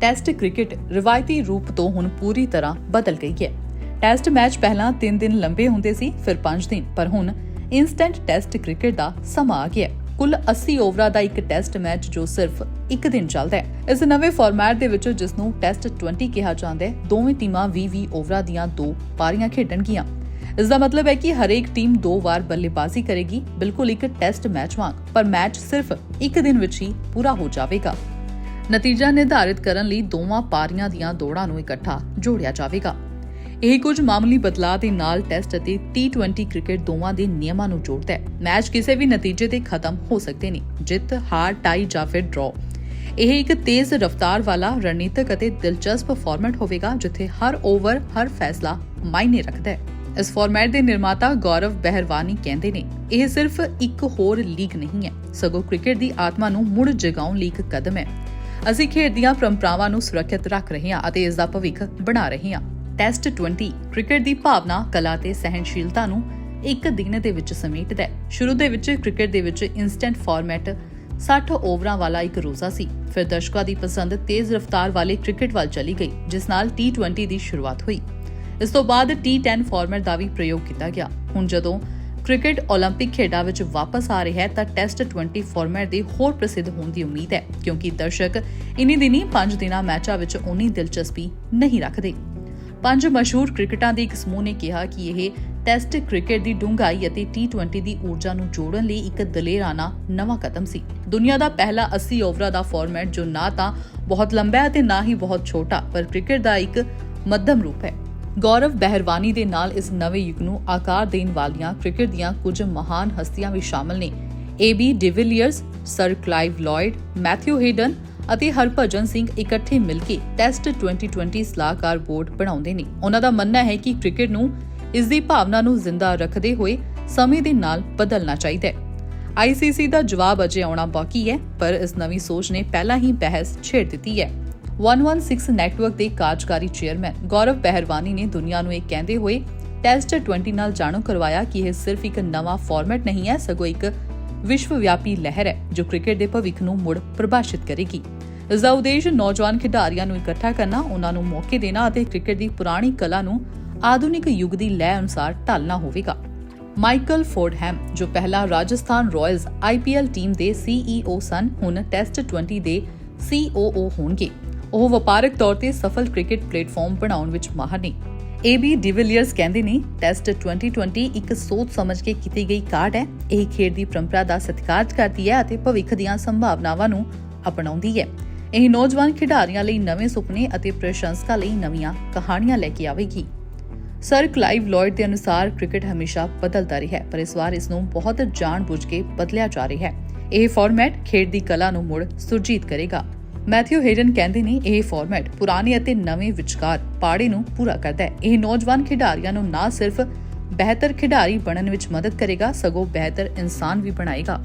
Test cricket ਰਿਵਾਇਤੀ ਰੂਪ ਤੋਂ ਹੁਣ ਪੂਰੀ ਤਰ੍ਹਾਂ ਬਦਲ ਗਈ ਹੈ। ਟੈਸਟ ਮੈਚ ਪਹਿਲਾਂ 3 ਦਿਨ ਲੰਬੇ ਹੁੰਦੇ ਸੀ, ਫਿਰ 5 ਦਿਨ, ਪਰ ਹੁਣ ਇਨਸਟੈਂਟ ਟੈਸਟ ਕ੍ਰਿਕਟ ਦਾ ਸਮਾਂ ਆ ਗਿਆ ਕੁੱਲ 80 ਓਵਰਾਂ ਦਾ ਇੱਕ ਟੈਸਟ ਮੈਚ ਜੋ ਸਿਰਫ ਇੱਕ ਦਿਨ ਚੱਲਦਾ ਹੈ। ਇਸ ਨਵੇਂ ਫਾਰਮੈਟ ਦੇ ਵਿੱਚ ਜਿਸ ਨੂੰ ਟੈਸਟ 20 ਕਿਹਾ ਜਾਂਦਾ ਹੈ, ਦੋਵੇਂ ਟੀਮਾਂ 20-20 ਓਵਰਾਂ ਦੀਆਂ ਦੋ ਪਾਰੀਆਂ ਖੇਡਣਗੀਆਂ ਇਸ ਦਾ ਮਤਲਬ ਹੈ ਕਿ ਹਰੇਕ ਟੀਮ ਦੋ ਵਾਰ ਬੱਲੇਬਾਜ਼ੀ ਕਰੇਗੀ, ਬਿਲਕੁਲ ਇੱਕ ਟੈਸਟ ਮੈਚ ਵਾਂਗ, ਪਰ ਮੈਚ ਸਿਰਫ ਇੱਕ ਦਿਨ ਵਿੱਚ ਹੀ ਪੂਰਾ ਹੋ ਜਾਵੇਗਾ। ਨਤੀਜਾ ਨਿਰਧਾਰਿਤ ਕਰਨ ਲਈ ਦੋਵਾਂ ਪਾਰੀਆਂ ਦੀਆਂ ਦੌੜਾਂ ਨੂੰ ਇਕੱਠਾ ਜੋੜਿਆ ਜਾਵੇਗਾ। ਇਹ ਕੁਝ ਮਾਮੂਲੀ ਬਦਲਾਅ ਦੇ ਨਾਲ ਟੈਸਟ ਅਤੇ T20 ਕ੍ਰਿਕਟ ਦੋਵਾਂ ਦੇ ਨਿਯਮਾਂ ਨੂੰ ਜੋੜਦਾ ਹੈ। ਮੈਚ ਕਿਸੇ ਵੀ ਨਤੀਜੇ ਤੇ ਖਤਮ ਹੋ ਸਕਦੇ ਨੇ, ਜਿੱਤ, ਹਾਰ, ਟਾਈ ਜਾਂ ਫਿਰ ਡਰਾਅ ਇਹ ਇੱਕ ਤੇਜ਼ ਰਫ਼ਤਾਰ ਵਾਲਾ, ਰਣਨੀਤਕ ਅਤੇ ਦਿਲਚਸਪ ਫਾਰਮੈਟ ਹੋਵੇਗਾ, ਜਿੱਥੇ ਹਰ ਓਵਰ, ਹਰ ਫੈਸਲਾ ਮਾਇਨੇ ਰੱਖਦਾ ਹੈ। ਇਸ ਫਾਰਮੈਟ ਦੇ ਨਿਰਮਾਤਾ ਗੌਰਵ ਬਹਿਰਵਾਨੀ ਕਹਿੰਦੇ ਨੇ, ਇਹ ਸਿਰਫ ਇੱਕ ਹੋਰ ਲੀਗ ਨਹੀਂ ਹੈ। ਸਗੋਂ ਕ੍ਰਿਕਟ ਦੀ ਆਤਮਾ ਨੂੰ ਮੁੜ ਜਗਾਉਣ ਲਈ ਇੱਕ ਕਦਮ ਹੈ। ਅਸੀਂ ਖੇਡ ਦੀਆਂ ਪਰੰਪਰਾਵਾਂ ਨੂੰ ਸੁਰੱਖਿਅਤ ਰੱਖ ਰਹੇ ਹਾਂ ਅਤੇ ਇਸ ਦਾ ਭਵਿੱਖ ਬਣਾ ਰਹੇ ਹਾਂ। ਟੈਸਟ 20 ਕ੍ਰਿਕਟ ਦੀ ਭਾਵਨਾ, ਕਲਾ ਤੇ ਸਹਿਣਸ਼ੀਲਤਾ ਨੂੰ ਇੱਕ ਦਿਨ ਦੇ ਵਿੱਚ ਸਮੇਟਦਾ ਹੈ। ਸ਼ੁਰੂ ਦੇ ਵਿੱਚ ਕ੍ਰਿਕਟ ਦੇ ਵਿੱਚ ਇਨਸਟੈਂਟ ਫਾਰਮੈਟ 60 ਓਵਰਾਂ ਵਾਲਾ ਇੱਕ ਰੋਜ਼ਾ ਸੀ। ਫਿਰ ਦਰਸ਼ਕਾਂ ਦੀ ਪਸੰਦ ਤੇਜ਼ ਰਫ਼ਤਾਰ ਵਾਲੇ ਕ੍ਰਿਕਟ ਵੱਲ ਚਲੀ ਗਈ, ਜਿਸ ਨਾਲ T20 ਦੀ ਸ਼ੁਰੂਆਤ ਹੋਈ। ਇਸ ਤੋਂ ਬਾਅਦ T10 ਫਾਰਮੈਟ ਦਾ ਵੀ ਪ੍ਰਯੋਗ ਕੀਤਾ ਗਿਆ। ਹੁਣ ਜਦੋਂ ਕ੍ਰਿਕਟ 올림픽 ਖੇਡਾਂ ਵਿੱਚ ਵਾਪਸ ਆ ਰਿਹਾ ਹੈ ਤਾਂ ਟੈਸਟ 20 ਫਾਰਮੈਟ ਦੇ ਹੋਰ ਪ੍ਰਸਿੱਧ ਹੋਣ ਦੀ ਉਮੀਦ ਹੈ ਕਿਉਂਕਿ ਦਰਸ਼ਕ ਇਨੀ ਦਿਨੀ 5 ਦਿਨਾਂ ਮੈਚਾਂ ਵਿੱਚ ਉਨੀ ਦਿਲਚਸਪੀ ਨਹੀਂ ਰੱਖਦੇ ਪੰਜ ਮਸ਼ਹੂਰ ਕ੍ਰਿਕਟਾਂ ਦੇ ਇੱਕ ਸਮੂਹ ਨੇ ਕਿਹਾ ਕਿ ਇਹ ਟੈਸਟ ਕ੍ਰਿਕਟ ਦੀ ਡੂੰਘਾਈ ਅਤੇ T20 ਦੀ ਊਰਜਾ ਨੂੰ ਜੋੜਨ ਲਈ ਇੱਕ ਦਲੇਰਾਨਾ ਨਵਾਂ ਕਦਮ ਸੀ ਦੁਨੀਆ ਦਾ ਪਹਿਲਾ 80 ਓਵਰਾਂ ਦਾ ਫਾਰਮੈਟ ਜੋ ਨਾ ਤਾਂ ਬਹੁਤ ਲੰਬਾ ਹੈ ਤੇ ਨਾ ਹੀ ਬਹੁਤ ਛੋਟਾ ਪਰ ਕ੍ਰਿਕਟ ਦਾ ਇੱਕ ਮੱਧਮ ਰੂਪ ਹੈ ਗੌਰਵ ਬਹਿਰਵਾਨੀ ਦੇ ਨਾਲ ਇਸ ਨਵੇਂ ਯੁੱਗ ਨੂੰ ਆਕਾਰ ਦੇਣ ਵਾਲੀਆਂ ਕ੍ਰਿਕਟ ਦੀਆਂ ਕੁਝ ਮਹਾਨ ਹਸਤੀਆਂ ਵੀ ਸ਼ਾਮਲ ਨੇ। AB de Villiers sir Clive Lloyd Matthew Hayden ਅਤੇ ਹਰਭਜਨ ਸਿੰਘ ਇਕੱਠੇ ਮਿਲ ਕੇ ਟੈਸਟ 2020 ਸਲਾਹਕਾਰ ਬੋਰਡ ਬਣਾਉਂਦੇ ਨੇ। ਉਹਨਾਂ ਦਾ ਮੰਨਣਾ ਹੈ ਕਿ ਕ੍ਰਿਕਟ ਨੂੰ ਇਸ ਦੀ ਭਾਵਨਾ ਨੂੰ ਜ਼ਿੰਦਾ ਰੱਖਦੇ ਹੋਏ ਸਮੇਂ ਦੇ ਨਾਲ ਬਦਲਣਾ ਚਾਹੀਦਾ ਹੈ। ਆਈਸੀਸੀ ਦਾ ਜਵਾਬ ਅਜੇ ਆਉਣਾ ਬਾਕੀ ਹੈ, ਪਰ ਇਸ ਨਵੀਂ ਸੋਚ ਨੇ ਪਹਿਲਾਂ ਹੀ ਬਹਿਸ ਛੇੜ ਦਿੱਤੀ ਹੈ। 116 ਨੈਟਵਰਕ ਦੇ ਕਾਰਜਕਾਰੀ ਚੇਅਰਮੈਨ ਗੌਰਵ ਪਹਿਰਵਾਨੀ ਨੇ ਦੁਨੀਆ ਨੂੰ ਇਹ ਕਹਿੰਦੇ ਹੋਏ, ਟੈਸਟ 20 ਨਾਲ ਜਾਣੂ ਕਰਵਾਇਆ ਕਿ ਇਹ ਸਿਰਫ ਇੱਕ ਨਵਾਂ ਫਾਰਮੈਟ ਨਹੀਂ ਹੈ, ਸਗੋਂ ਇੱਕ ਵਿਸ਼ਵ ਲਹਿਰ ਹੈ, ਜੋ ਕ੍ਰਿਕਟ ਦੇ ਭਵਿੱਖ ਨੂੰ ਮੁੜ ਪ੍ਰਭਾਸ਼ਿਤ ਕਰੇਗੀ। ਇਸ ਦਾ ਉਦੇਸ਼ ਨੌਜਵਾਨ ਖਿਡਾਰੀਆਂ ਨੂੰ ਇਕੱਠਾ ਕਰਨਾ, ਉਹਨਾਂ ਨੂੰ ਮੌਕੇ ਦੇਣਾ ਅਤੇ ਕ੍ਰਿਕਟ ਦੀ ਪੁਰਾਣੀ ਕਲਾ ਨੂੰ ਆਧੁਨਿਕ ਯੁੱਗ ਦੀ ਲੈ ਅਨੁਸਾਰ ਢਾਲਣਾ ਹੋਵੇਗਾ। ਮਾਈਕਲ ਫੋਰਡਹੈਮ, ਜੋ ਪਹਿਲਾਂ ਰਾਜਸਥਾਨ ਰਾਇਲਸ ਆਈਪੀਐਲ ਟੀਮ ਦੇ ਸੀਈਓ ਸਨ, ਹੁਣ ਟੈਸਟ 20 ਦੇ ਸੀਓਓ ਹੋਣਗੇ। ਉਹ ਵਪਾਰਕ ਤੌਰ ਤੇ ਸਫਲ ਕ੍ਰਿਕਟ ਪਲੇਟਫਾਰਮ ਬਣਾਉਣ ਵਿੱਚ ਮਾਹਰ ਨੇ। ਏਬੀ ਡਿਵਿਲੀਅਰਸ ਕਹਿੰਦੇ ਨੇ ਟੈਸਟ 2020 ਇੱਕ ਸੋਚ ਸਮਝ ਕੇ ਕੀਤੀ ਗਈ ਕਾਢ ਹੈ। ਇਹ ਖੇਡ ਦੀ ਪਰੰਪਰਾ ਦਾ ਸਤਿਕਾਰ ਕਰਦੀ ਹੈ ਅਤੇ ਭਵਿੱਖ ਦੀਆਂ ਸੰਭਾਵਨਾਵਾਂ ਨੂੰ ਅਪਣਾਉਂਦੀ ਹੈ। ਇਹ ਨੌਜਵਾਨ ਖਿਡਾਰੀਆਂ ਲਈ ਨਵੇਂ ਸੁਪਨੇ ਅਤੇ ਪ੍ਰਸ਼ੰਸਕਾਂ ਲਈ ਨਵੀਆਂ ਕਹਾਣੀਆਂ ਲੈ ਕੇ ਆਵੇਗੀ। ਸਰ ਕਲਾਈਵ ਲਾਇਡ ਦੇ ਅਨੁਸਾਰ ਕ੍ਰਿਕਟ ਹਮੇਸ਼ਾ ਬਦਲਦਾ ਰਿਹਾ ਹੈ, ਪਰ ਇਸ ਵਾਰ ਇਸ ਨੂੰ ਬਹੁਤ ਜਾਣਬੁੱਝ ਕੇ ਬਦਲਿਆ ਜਾ ਰਿਹਾ ਹੈ। ਇਹ ਫਾਰਮੈਟ ਖੇਡ ਦੀ ਕਲਾ ਨੂੰ ਮੁੜ ਸੁਰਜੀਤ ਕਰੇਗਾ। ਮੈਥਿਊ ਹੇਡਨ ਕਹਿੰਦੇ ਨੇ ਇਹ ਫਾਰਮੈਟ ਪੁਰਾਣੇ ਅਤੇ ਨਵੇਂ ਵਿਚਕਾਰ ਪਾੜੇ ਨੂੰ ਪੂਰਾ ਕਰਦਾ ਹੈ। ਇਹ ਨੌਜਵਾਨ ਖਿਡਾਰੀਆਂ ਨੂੰ ਨਾ ਸਿਰਫ ਬਿਹਤਰ ਖਿਡਾਰੀ ਬਣਨ ਵਿੱਚ ਮਦਦ ਕਰੇਗਾ, ਸਗੋਂ ਬਿਹਤਰ ਇਨਸਾਨ ਵੀ ਬਣਾਏਗਾ।